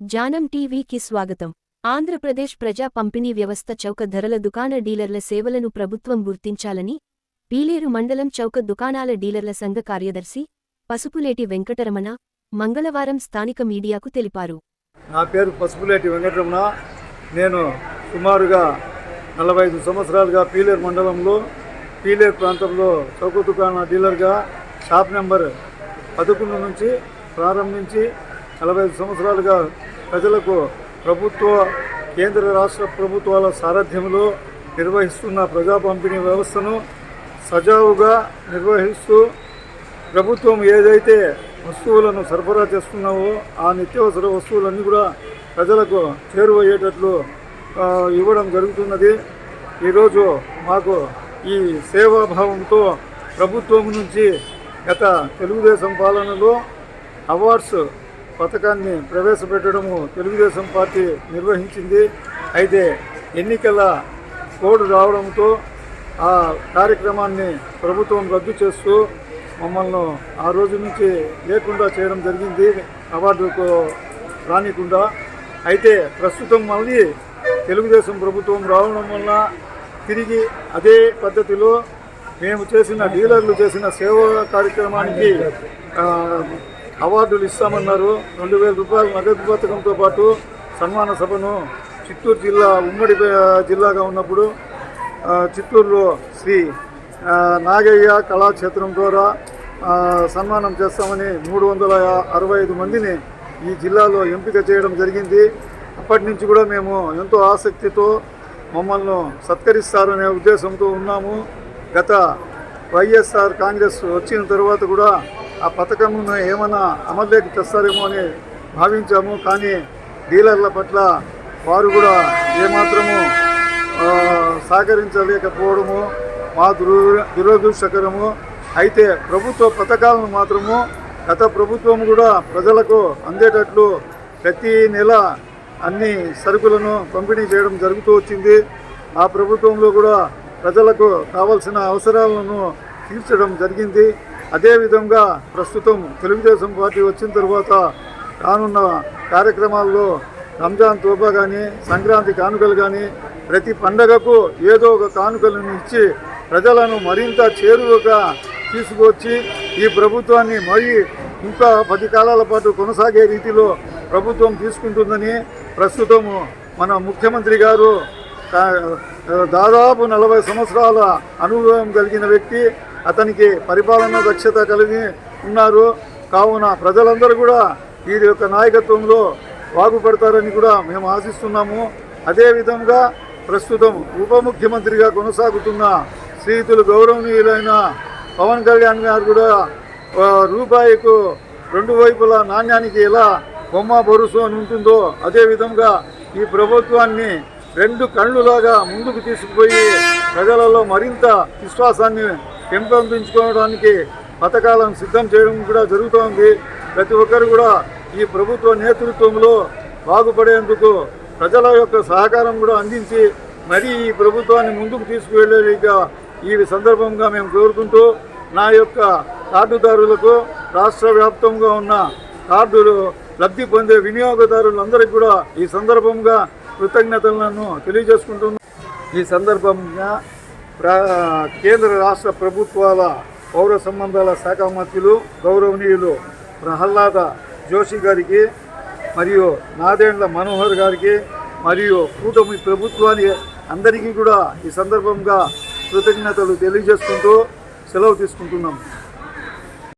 జానం టీవీకి స్వాగతం. ఆంధ్రప్రదేశ్ ప్రజా పంపిణీ వ్యవస్థ చౌక ధరల దుకాణ డీలర్ల సేవలను ప్రభుత్వం గుర్తించాలని పీలేరు మండలం చౌక దుకాణాల డీలర్ల సంఘ కార్యదర్శి పసుపులేటి వెంకటరమణ మంగళవారం స్థానిక మీడియాకు తెలిపారు. నా పేరు పసుపులేటి వెంకటరమణ. నేను సుమారుగా నలభై ఐదు సంవత్సరాలుగా పీలేరు మండలంలో పీలేరు ప్రాంతంలో చౌక దుకాణ డీలర్గా షాప్ నెంబర్ పదకొండు నుంచి ప్రారంభించి నలభై ఐదు సంవత్సరాలుగా ప్రజలకు ప్రభుత్వ కేంద్ర రాష్ట్ర ప్రభుత్వాల సారథ్యంలో నిర్వహిస్తున్న ప్రజా పంపిణీ వ్యవస్థను సజావుగా నిర్వహిస్తూ ప్రభుత్వం ఏదైతే వస్తువులను సరఫరా చేస్తున్నావో ఆ నిత్యావసర వస్తువులన్నీ కూడా ప్రజలకు చేరువయ్యేటట్లు ఇవ్వడం జరుగుతున్నది. ఈరోజు మాకు ఈ సేవాభావంతో ప్రభుత్వం నుంచి గత తెలుగుదేశం పాలనలో అవార్డ్స్ పథకాన్ని ప్రవేశపెట్టడము తెలుగుదేశం పార్టీ నిర్వహించింది. అయితే ఎన్నికల కోడ్ రావడంతో ఆ కార్యక్రమాన్ని ప్రభుత్వం రద్దు చేస్తూ మమ్మల్ని ఆ రోజు నుంచి లేకుండా చేయడం జరిగింది. అవార్డుకు రానికుండా. అయితే ప్రస్తుతం మళ్ళీ తెలుగుదేశం ప్రభుత్వం రావడం వల్ల తిరిగి అదే పద్ధతిలో మేము చేసిన డీలర్లు చేసిన సేవా కార్యక్రమానికి అవార్డులు ఇస్తామన్నారు. రెండు వేల రూపాయలు నగదు పథకంతో పాటు సన్మాన సభను చిత్తూరు జిల్లా ఉమ్మడి జిల్లాగా ఉన్నప్పుడు చిత్తూరులో శ్రీ నాగయ్య కళాక్షేత్రం ద్వారా సన్మానం చేస్తామని మూడు వందల అరవై ఐదు మందిని ఈ జిల్లాలో ఎంపిక చేయడం జరిగింది. అప్పటి నుంచి కూడా మేము ఎంతో ఆసక్తితో మమ్మల్ని సత్కరిస్తారనే ఉద్దేశంతో ఉన్నాము. గత వైఎస్ఆర్ కాంగ్రెస్ వచ్చిన తర్వాత కూడా ఆ పథకంను ఏమైనా అమలులోకి తెస్తారేమో అని భావించాము. కానీ డీలర్ల పట్ల వారు కూడా ఏమాత్రము సహకరించలేకపోవడము మా దురు దురదృష్టకరము. అయితే ప్రభుత్వ పథకాలను మాత్రము గత ప్రభుత్వం కూడా ప్రజలకు అందేటట్లు ప్రతి నెల అన్ని సరుకులను పంపిణీ చేయడం జరుగుతూ వచ్చింది. ఆ ప్రభుత్వంలో కూడా ప్రజలకు కావలసిన అవసరాలను తీర్చడం జరిగింది. అదేవిధంగా ప్రస్తుతం తెలుగుదేశం పార్టీ వచ్చిన తర్వాత రానున్న కార్యక్రమాల్లో రంజాన్ తోబా కానీ సంక్రాంతి కానుకలు కానీ ప్రతి పండగకు ఏదో ఒక కానుకలను ఇచ్చి ప్రజలను మరింత చేరువగా తీసుకొచ్చి ఈ ప్రభుత్వాన్ని మరి ఇంకా పది కాలాల పాటు కొనసాగే రీతిలో ప్రభుత్వం తీసుకుంటుందని ప్రస్తుతము మన ముఖ్యమంత్రి గారు దాదాపు నలభై సంవత్సరాల అనుభవం కలిగిన వ్యక్తి. అతనికి పరిపాలన దక్షత కలిగి ఉన్నారు. కావున ప్రజలందరూ కూడా వీరి యొక్క నాయకత్వంలో బాగుపడతారని కూడా మేము ఆశిస్తున్నాము. అదేవిధంగా ప్రస్తుతం ఉప ముఖ్యమంత్రిగా కొనసాగుతున్న శ్రీతులు గౌరవనీయులైన పవన్ కళ్యాణ్ గారు కూడా రూపాయికు రెండు వైపుల నాణ్యానికి ఎలా బొమ్మ భరోసా అని ఉంటుందో అదేవిధంగా ఈ ప్రభుత్వాన్ని రెండు కళ్ళులాగా ముందుకు తీసుకుపోయి ప్రజలలో మరింత విశ్వాసాన్ని పెంపొందించుకోవడానికి పథకాలను సిద్ధం చేయడం కూడా జరుగుతోంది. ప్రతి ఒక్కరు కూడా ఈ ప్రభుత్వ నేతృత్వంలో బాగుపడేందుకు ప్రజల యొక్క సహకారం కూడా అందించి మరీ ఈ ప్రభుత్వాన్ని ముందుకు తీసుకువెళ్ళేదిగా ఈ సందర్భంగా మేము కోరుకుంటూ నా యొక్క కార్డుదారులకు రాష్ట్ర వ్యాప్తంగా ఉన్న కార్డులు లబ్ధి పొందే వినియోగదారులందరికీ కూడా ఈ సందర్భంగా కృతజ్ఞతలను తెలియజేసుకుంటున్నాను. ఈ సందర్భంగా కేంద్ర రాష్ట్ర ప్రభుత్వాల పౌర సంబంధాల శాఖ మంత్రులు గౌరవనీయులు ప్రహ్లాద జోషి గారికి మరియు నాదేండ్ల మనోహర్ గారికి మరియు కూటమి ప్రభుత్వాన్ని అందరికీ కూడా ఈ సందర్భంగా కృతజ్ఞతలు తెలియజేసుకుంటూ సెలవు తీసుకుంటున్నాం.